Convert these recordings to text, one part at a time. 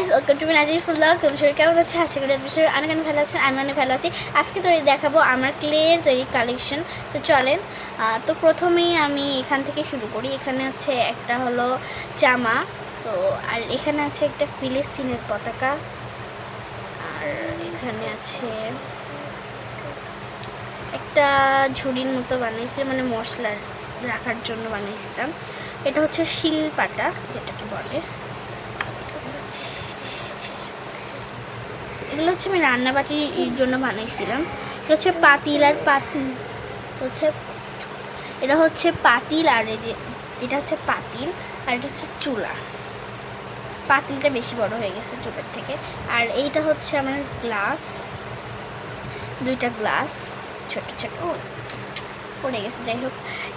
Guys welcome to Nazir Fullah কেমন সবাই কেমন আছে? আশা করি আপনি সবাই অনেক অনেক ভালো আছেন আমি অনেক ভালো আছি। আজকে তৈরি দেখাবো আমার ক্লের তৈরি কালেকশন তো চলেন তো প্রথমেই আমি এখান থেকে শুরু করি। এখানে হচ্ছে একটা হলো জামা তো আর এখানে আছে একটা ফিলিস্তিনের পতাকা। আর এখানে আছে একটা ঝুড়ির মতো বানিয়েছি মানে মশলার রাখার জন্য বানিয়েছিলাম। এটা হচ্ছে শিল শিলপাটা যেটাকে বলে। এগুলো হচ্ছে আমি রান্নাবাটির জন্য বানাইছিলাম। এটা হচ্ছে পাতিল আর পাতিল হচ্ছে, এটা হচ্ছে পাতিল আর এই যে, এটা হচ্ছে পাতিল আর এটা হচ্ছে চুলা। পাতিলটা বেশি বড় হয়ে গেছে চুলের থেকে। আর এইটা হচ্ছে আমার গ্লাস। দুইটা গ্লাস। ছোট ছোট। পড়ে গেছে, যাই হোক।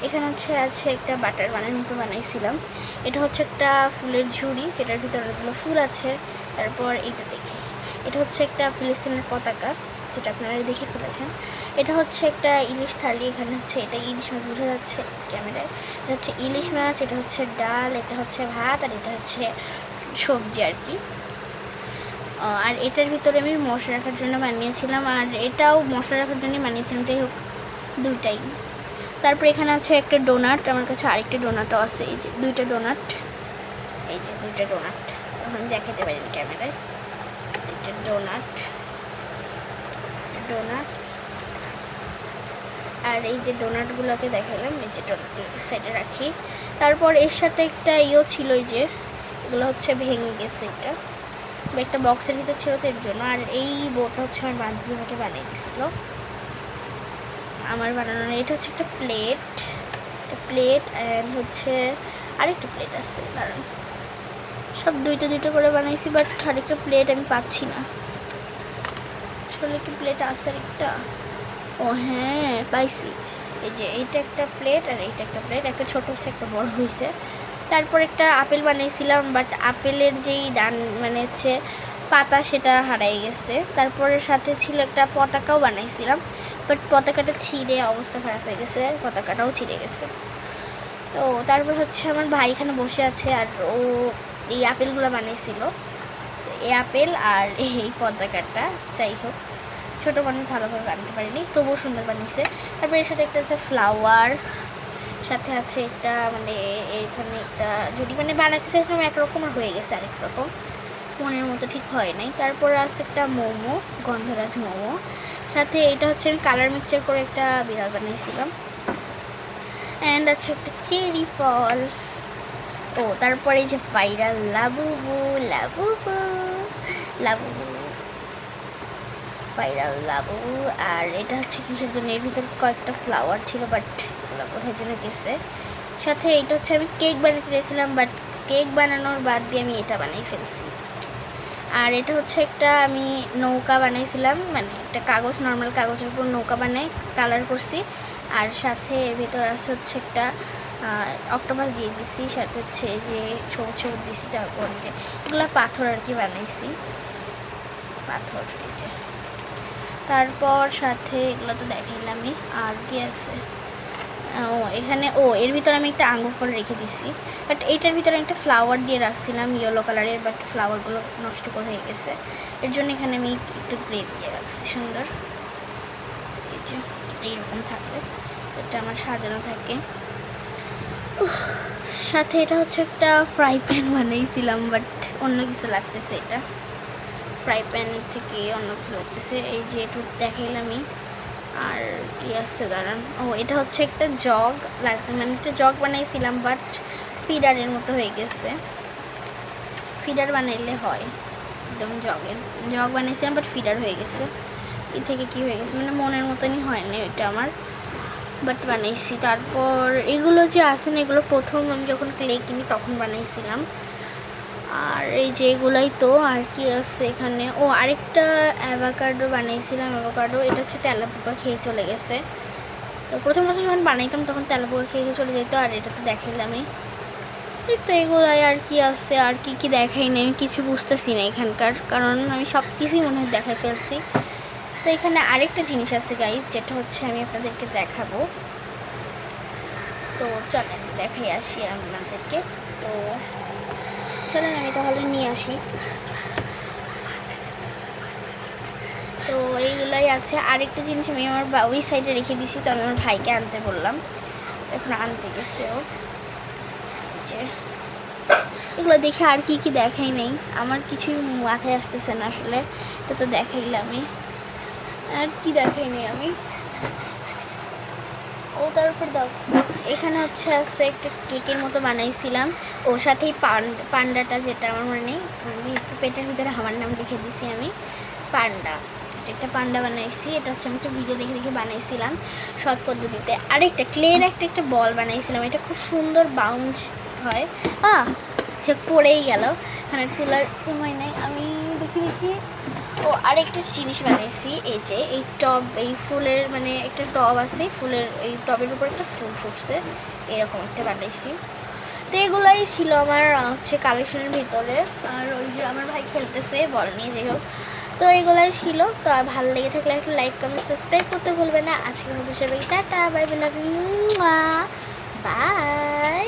এখানে হচ্ছে আছে একটা বাটার বানার মতো বানাইছিলাম। এটা হচ্ছে একটা ফুলের ঝুড়ি, যেটার ভিতরে অনেকগুলো ফুল আছে। তারপর এইটা দেখে। এটা হচ্ছে একটা ফিলিস্তিনের পতাকা, যেটা আপনারা দেখে ফেলেছেন। এটা হচ্ছে একটা ইলিশ থালি, এখানে হচ্ছে এটা ইলিশ মাছ, বোঝা যাচ্ছে ক্যামেরায়। এটা হচ্ছে ইলিশ মাছ, এটা হচ্ছে ডাল, এটা হচ্ছে ভাত, আর এটা হচ্ছে সবজি আর কি। আর এটার ভিতরে আমি মশলা রাখার জন্য বানিয়েছিলাম, আর এটাও মশলা রাখার জন্যই বানিয়েছিলাম, যাই হোক, দুইটাই। তারপর এখানে আছে একটা ডোনাট, আমার কাছে আরেকটা ডোনাটও আছে, এই যে দুইটা ডোনাট। এই যে দুইটা ডোনাট আমি দেখাতে পারি ক্যামেরায়। দুইটা ডোনাট ডোনাট আর এই যে ডোনাটগুলোকে দেখালাম, এই যে ডোনাটগুলোকে সাইডে রাখি। তারপর এর সাথে একটা ইয়েও ছিল যে, এগুলো হচ্ছে ভেঙে গেছে এটা। একটা বক্সের ভিতর ছিল তো এর জন্য। আর এই বোর্ডটা হচ্ছে আমার বান্ধবী আমাকে বানিয়ে দিছিল। আমার বানানো এটা হচ্ছে একটা প্লেট একটা প্লেট অ্যান্ড হচ্ছে আরেকটা প্লেট আছে কারণ সব দুইটা দুইটা করে বানাইছি বাট আরেকটা প্লেট আমি পাচ্ছি না। আসলে কি প্লেট আছে আরেকটা? ও হ্যাঁ পাইছি। এই যে এইটা একটা প্লেট আর এইটা একটা প্লেট একটা ছোট হচ্ছে একটা বড় হয়েছে। তারপর একটা আপেল বানিয়েছিলাম বাট আপেলের যেই ডান মানে হচ্ছে পাতা সেটা হারাই গেছে। তারপরে সাথে ছিল একটা পতাকাও বানাইছিলাম বাট পতাকাটা ছিঁড়ে অবস্থা খারাপ হয়ে গেছে, পতাকাটাও ছিঁড়ে গেছে। তো তারপর হচ্ছে আমার ভাই এখানে বসে আছে, আর ও এই আপেলগুলো বানিয়েছিল। এই আপেল আর এই পতাকাটা যাই হোক। ছোটো মানুষ ভালোভাবে বানাতে পারিনি, তবুও সুন্দর বানিয়েছে। তারপরে এর সাথে একটা আছে ফ্লাওয়ার সাথে আছে একটা মানে এখানে একটা যদি মানে বানাতে চাইছিলাম একরকম আর হয়ে গেছে আরেক রকম। মনের মতো ঠিক হয় নাই। তারপর আছে একটা মোমো, গন্ধরাজ মোমো। সাথে এটা হচ্ছে কালার মিক্সচার করে একটা বিড়াল বানিয়েছিলাম। অ্যান্ড আছে একটা চেরি ফল ও, তারপরে যে viral Labubu Labubu Labubu viral Labubu, আর এটা হচ্ছে কিসের জন্য? এর ভিতরে কয়েকটা ফ্লাওয়ার ছিল বাট এগুলো কোথায় জন্য গেছে। সাথে এটা হচ্ছে আমি কেক বানাতে চাইছিলাম বাট কেক বানানোর বাদ দিয়ে আমি এটা বানিয়ে ফেলছি। আর এটা হচ্ছে একটা আমি নৌকা বানাইছিলাম মানে একটা কাগজ নর্মাল কাগজের উপর নৌকা বানাই কালার করছি। আর সাথে ভিতর আছে হচ্ছে একটা অক্টোপাস দিয়ে দিছি, সাথে হচ্ছে যে সবুজ সবুজ দিছি, তারপরে যে এগুলো পাথর আর কি বানাইছি। পাথর, এই যে। তারপর সাথে এগুলো তো দেখাইলামই, আর কি আছে? ও, এখানে, ও, এর ভিতরে আমি একটা আঙ্গুর ফল রেখে দিছি। বাট এইটার ভিতরে একটা ফ্লাওয়ার দিয়ে রাখছিলাম ইয়েলো কালারের বাট ফ্লাওয়ারগুলো নষ্ট করে হয়ে গেছে। এর জন্য এখানে আমি একটু গ্রেপ দিয়ে রাখছি, সুন্দর। এইরকম থাকে। এটা আমার সাজানো থাকে। সাথে এটা হচ্ছে একটা ফ্রাই প্যান বানিয়েছিলাম বাট অন্য কিছু লাগতেছে এটা। ফ্রাই প্যান থেকে অন্য কিছু লাগতেছে। এই যে একটু দেখাইলামই আর কি আছে দাঁড়ান। ও, এটা হচ্ছে একটা জগ মানে একটা জগ বানাইছিলাম বাট ফিডারের মতো হয়ে গেছে। ফিডার বানাইলে হয়, একদম জগের জগ বানাইছিলাম বাট ফিডার হয়ে গেছে। কি থেকে কি হয়ে গেছে? মানে মনের মতনই হয়নি ওইটা আমার। বাট বানাইছি। তারপর এগুলো যে আছে না, এগুলো প্রথম আমি যখন ক্লে কিনি তখন বানাইছিলাম। আর এই যে এগুলাই তো, আর কি আছে এখানে? ও, আরেকটা অ্যাভাকাডো বানিয়েছিলাম অ্যাভাকাডো এটা হচ্ছে তেলাপোকা খেয়ে চলে গেছে। তো প্রথম বছর যখন বানাইতাম তখন তেলাপোকা খেয়ে খেয়ে চলে যেত আর এটা তো দেখাইলামই। তো এগুলাই আর কি আছে, আর কি কি দেখাই নাই কিছু বুঝতেছি না এখানকার। কারণ আমি সব কিছুই মনে হয় দেখাই ফেলছি। তো এখানে আরেকটা জিনিস আছে গাইজ যেটা হচ্ছে আমি আপনাদেরকে দেখাবো। তো চলেন, দেখাই আসি আপনাদেরকে। তো চলেন আমি তাহলে নিয়ে আসি। তো এইগুলোই আছে। আরেকটা জিনিস আমি আমার ওই সাইডে রেখে দিছি, তো আমি আমার ভাইকে আনতে বললাম। তো এখন আনতে গেছে ও। যে। এগুলো দেখে আর কি কি দেখাই নেই। আমার কিছুই মাথায় আসতেছে না আসলে। এটা তো দেখাইলামই। আর কি দেখাই নেই আমি? ও, তার উপর দাও। এখানে হচ্ছে আছে একটা কেকের মতো বানাইছিলাম। ওর সাথেই পান- পান্ডাটা যেটা আমার মনে নেই। পেটের ভিতরে আমার নাম লিখে দিছি আমি। পান্ডা। এটা একটা পান্ডা বানাইছি। এটা হচ্ছে আমি একটা ভিডিও দেখে দেখে বানাইছিলাম সৎ পদ্ধতিতে। আরেকটা ক্লের একটা একটা বল বানাইছিলাম। এটা খুব সুন্দর বাউন্স হয়। আহ সে পড়েই গেল। মানে তোলার সময় নাই। আমি দেখি দেখি ও আরেকটা জিনিস বানাইছি, এই যে এই টব, এই ফুলের মানে একটা টব আছে, ফুলের এই টবের উপর একটা ফুল ফুটছে, এরকম একটা বানাইছি। তো এগুলাই ছিল আমার হচ্ছে কালেকশনের ভিতরে। আর ওই যে আমার ভাই খেলতেছে, বল নিয়ে যাই হোক। তো এগুলাই ছিল। তো আর ভালো লেগে থাকলে একটা লাইক কমেন্ট সাবস্ক্রাইব করতে ভুলবে না। আজকের মতো সবাই টাটা বাই বাই বাই